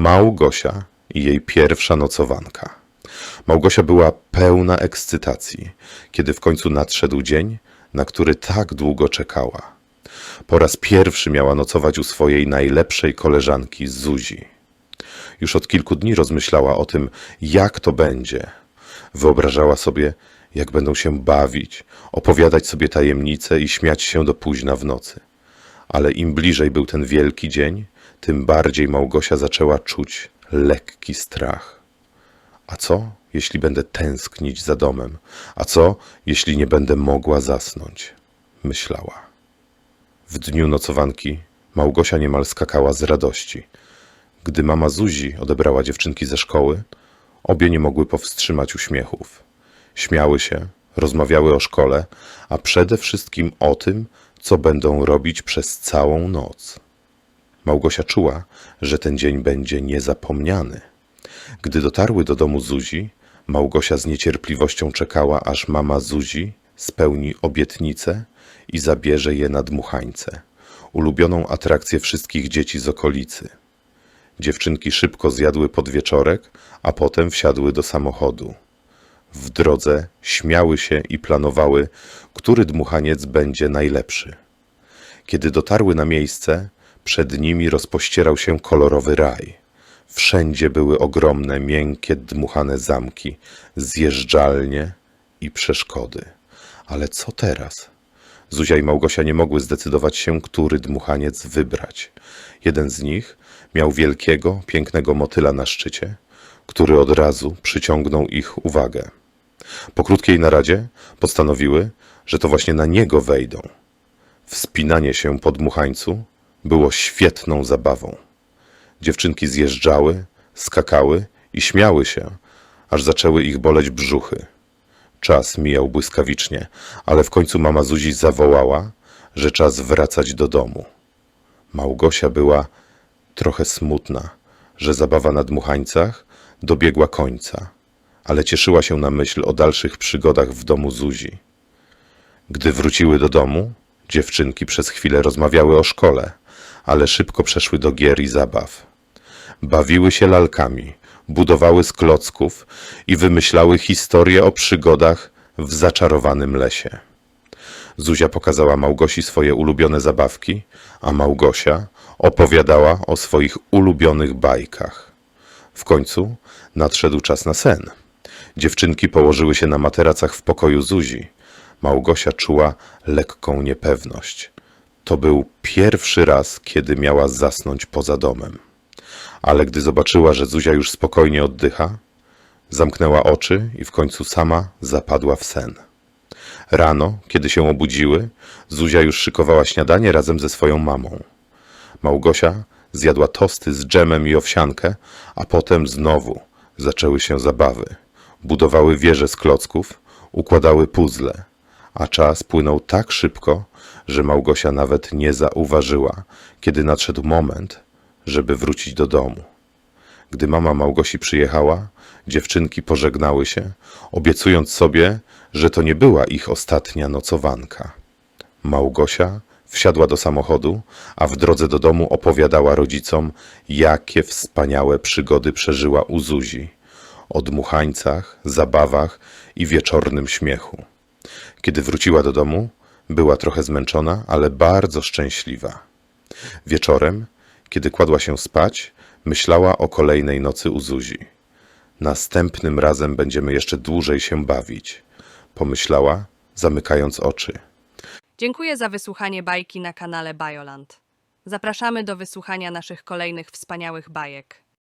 Małgosia i jej pierwsza nocowanka. Małgosia była pełna ekscytacji, kiedy w końcu nadszedł dzień, na który tak długo czekała. Po raz pierwszy miała nocować u swojej najlepszej koleżanki Zuzi. Już od kilku dni rozmyślała o tym, jak to będzie. Wyobrażała sobie, jak będą się bawić, opowiadać sobie tajemnice i śmiać się do późna w nocy. Ale im bliżej był ten wielki dzień, tym bardziej Małgosia zaczęła czuć lekki strach. A co, jeśli będę tęsknić za domem? A co, jeśli nie będę mogła zasnąć? Myślała. W dniu nocowanki Małgosia niemal skakała z radości. Gdy mama Zuzi odebrała dziewczynki ze szkoły, obie nie mogły powstrzymać uśmiechów. Śmiały się, rozmawiały o szkole, a przede wszystkim o tym, co będą robić przez całą noc. Małgosia czuła, że ten dzień będzie niezapomniany. Gdy dotarły do domu Zuzi, Małgosia z niecierpliwością czekała, aż mama Zuzi spełni obietnicę i zabierze je na dmuchańce, ulubioną atrakcję wszystkich dzieci z okolicy. Dziewczynki szybko zjadły podwieczorek, a potem wsiadły do samochodu. W drodze śmiały się i planowały, który dmuchaniec będzie najlepszy. Kiedy dotarły na miejsce, przed nimi rozpościerał się kolorowy raj. Wszędzie były ogromne, miękkie, dmuchane zamki, zjeżdżalnie i przeszkody. Ale co teraz? Zuzia i Małgosia nie mogły zdecydować się, który dmuchaniec wybrać. Jeden z nich miał wielkiego, pięknego motyla na szczycie, który od razu przyciągnął ich uwagę. Po krótkiej naradzie postanowiły, że to właśnie na niego wejdą. Wspinanie się po dmuchańcu było świetną zabawą. Dziewczynki zjeżdżały, skakały i śmiały się, aż zaczęły ich boleć brzuchy. Czas mijał błyskawicznie, ale w końcu mama Zuzi zawołała, że czas wracać do domu. Małgosia była trochę smutna, że zabawa na dmuchańcach dobiegła końca, ale cieszyła się na myśl o dalszych przygodach w domu Zuzi. Gdy wróciły do domu, dziewczynki przez chwilę rozmawiały o szkole, ale szybko przeszły do gier i zabaw. Bawiły się lalkami, budowały z klocków i wymyślały historie o przygodach w zaczarowanym lesie. Zuzia pokazała Małgosi swoje ulubione zabawki, a Małgosia opowiadała o swoich ulubionych bajkach. W końcu nadszedł czas na sen. Dziewczynki położyły się na materacach w pokoju Zuzi. Małgosia czuła lekką niepewność. To był pierwszy raz, kiedy miała zasnąć poza domem. Ale gdy zobaczyła, że Zuzia już spokojnie oddycha, zamknęła oczy i w końcu sama zapadła w sen. Rano, kiedy się obudziły, Zuzia już szykowała śniadanie razem ze swoją mamą. Małgosia zjadła tosty z dżemem i owsiankę, a potem znowu zaczęły się zabawy. Budowały wieże z klocków, układały puzzle, a czas płynął tak szybko, że Małgosia nawet nie zauważyła, kiedy nadszedł moment, żeby wrócić do domu. Gdy mama Małgosi przyjechała, dziewczynki pożegnały się, obiecując sobie, że to nie była ich ostatnia nocowanka. Małgosia wsiadła do samochodu, a w drodze do domu opowiadała rodzicom, jakie wspaniałe przygody przeżyła u Zuzi. O dmuchańcach, zabawach i wieczornym śmiechu. Kiedy wróciła do domu, była trochę zmęczona, ale bardzo szczęśliwa. Wieczorem, kiedy kładła się spać, myślała o kolejnej nocy u Zuzi. Następnym razem będziemy jeszcze dłużej się bawić, pomyślała, zamykając oczy. Dziękuję za wysłuchanie bajki na kanale Bioland. Zapraszamy do wysłuchania naszych kolejnych wspaniałych bajek.